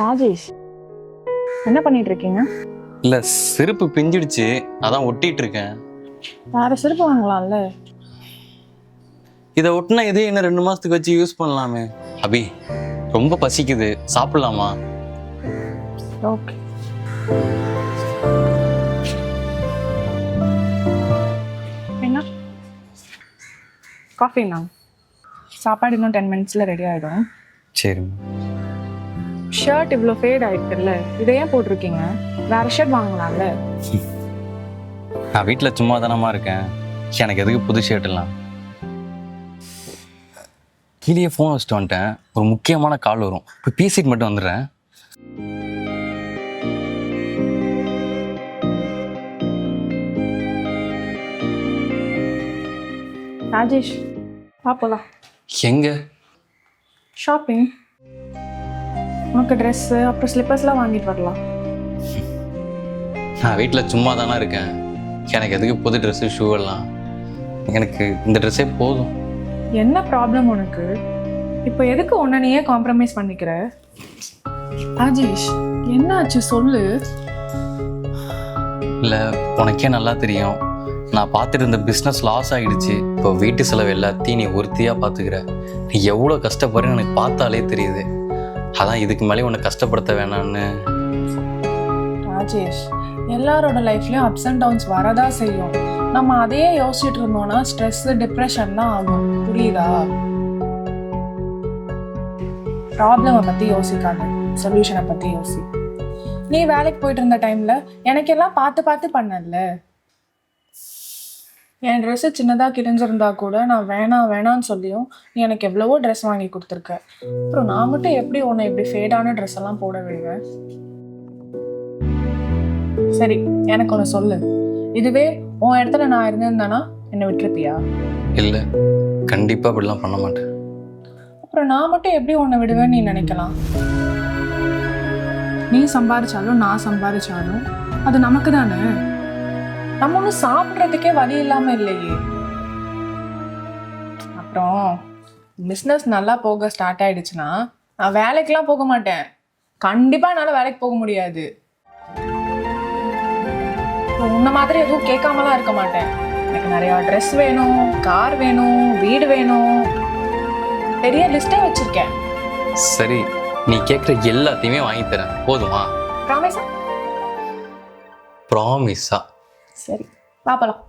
ராஜேஷ் என்ன பண்ணிட்டு இருக்கீங்க இல்ல செருப்பு பிஞ்சிடுச்சு. அதான் ஒட்டிட்டு இருக்கேன் வேற செருப்பு வாங்கலாம்ல? இதை ஒட்டினா இதே இன்னும் ரெண்டு மாசத்துக்கு வச்சு யூஸ் பண்ணலாமே? அபி ரொம்ப பசிக்குது. சாப்பிடலாமா? ஓகே. என்ன? காஃபிண்ணா? சாப்பாடு இன்னும் டென் மினிட்ஸில் ரெடி ஆகிடும் சரி ஷர்ட் இவ்வளோ ஃபேட் ஆயிட்டுல்ல இதை ஏன் போட்டிருக்கீங்க? வேற ஷர்ட் வாங்கலாம்ல? நான் வீட்டில் சும்மா தானமா இருக்கேன் எனக்கு எதுக்கு புது ஷர்ட் எல்லாம்? கீழே ஃபோன் வச்சுட்டு வந்துட்டேன். ஒரு முக்கியமான கால் வரும். இப்போ பேசிட்டு மட்டும் வந்துடுறேன். ராஜேஷ் பார்ப்போலாம் எங்க? ஷாப்பிங் உனக்கு ட்ரெஸ்ஸு அப்புறம் ஸ்லிப்பர்ஸ்லாம் வாங்கிட்டு வரலாம். நான் வீட்டில் சும்மா தானே இருக்கேன். எனக்கு எதுக்கு புது ட்ரெஸ்ஸு ஷூ எல்லாம்? எனக்கு இந்த ட்ரெஸ்ஸே போதும். என்ன ப்ராப்ளம் உனக்கு? இப்போ எதுக்கு உன்னை நீயே காம்ப்ரமைஸ் பண்ணிக்கிற? ராஜேஷ் என்னாச்சு சொல்லு. இல்லை உனக்கே நல்லா தெரியும். நான் பார்த்துட்டு இருந்த பிஸ்னஸ் லாஸ் ஆகிடுச்சு இப்போ வீட்டு செலவு எல்லாத்தையும் நீ ஒருத்தியாக பார்த்துக்கிற. நீ எவ்வளோ கஷ்டப்படுறேன்னு எனக்கு பார்த்தாலே தெரியுது. அதான் இதுக்கு மேலே உன்னை கஷ்டப்படுத்த வேணான்னு. ராஜேஷ் எல்லாரோட லைஃப்லயும் அப்ஸ் அண்ட் டவுன்ஸ் வரதா செய்யும். நம்ம அதையே யோசிச்சுட்டு இருந்தோம்னா ஸ்ட்ரெஸ் டிப்ரெஷன் தான் ஆகும். புரியுதா? ப்ராப்ளமை பத்தி யோசிக்காத. சொல்யூஷனை பத்தி யோசி. நீ வேலைக்கு போயிட்டு இருந்த டைம்ல எனக்கெல்லாம் பார்த்து பார்த்து பண்ணல. என் ட்ரெஸ்ஸு சின்னதாக கிழிஞ்சிருந்தா கூட நான் வேணாம் வேணான்னு சொல்லியும் நீ எனக்கு எவ்வளவோ ட்ரெஸ் வாங்கி கொடுத்துருக்க. அப்புறம் நான் மட்டும் எப்படி உன்னை இப்படி ஃபேடான ட்ரெஸ் எல்லாம் போட விடுவேன்? சரி எனக்கு ஒன்று சொல்லு. இதுவே உன் இடத்துல நான் இருந்திருந்தேனா என்னை விட்டுருப்பியா? இல்லை கண்டிப்பாக அப்படிலாம் பண்ண மாட்டேன். அப்புறம் நான் மட்டும் எப்படி உன்னை விடுவேன்னு நீ நினைக்கலாம்? நீ சம்பாரிச்சாலும் நான் சம்பாரிச்சாலும் அது நமக்கு தானே நம்ம ஒன்றும் சாப்பிட்றதுக்கே வழி இல்லாம இல்லையே. அப்புறம் பிஸ்னஸ் நல்லா போக ஸ்டார்ட் ஆயிடுச்சுன்னா நான் வேலைக்கெல்லாம் போக மாட்டேன். கண்டிப்பா என்னால் வேலைக்கு போக முடியாது. உன்ன மாதிரி எதுவும் கேட்காமலாம் இருக்க மாட்டேன். எனக்கு நிறையா ட்ரெஸ் வேணும் கார் வேணும் வீடு வேணும். பெரிய லிஸ்டே வச்சிருக்கேன். சரி நீ கேட்குற எல்லாத்தையுமே வாங்கி தரேன். போதுமா? ப்ராமிஸா ப்ராமிஸா சரி பார்ப்பலாம்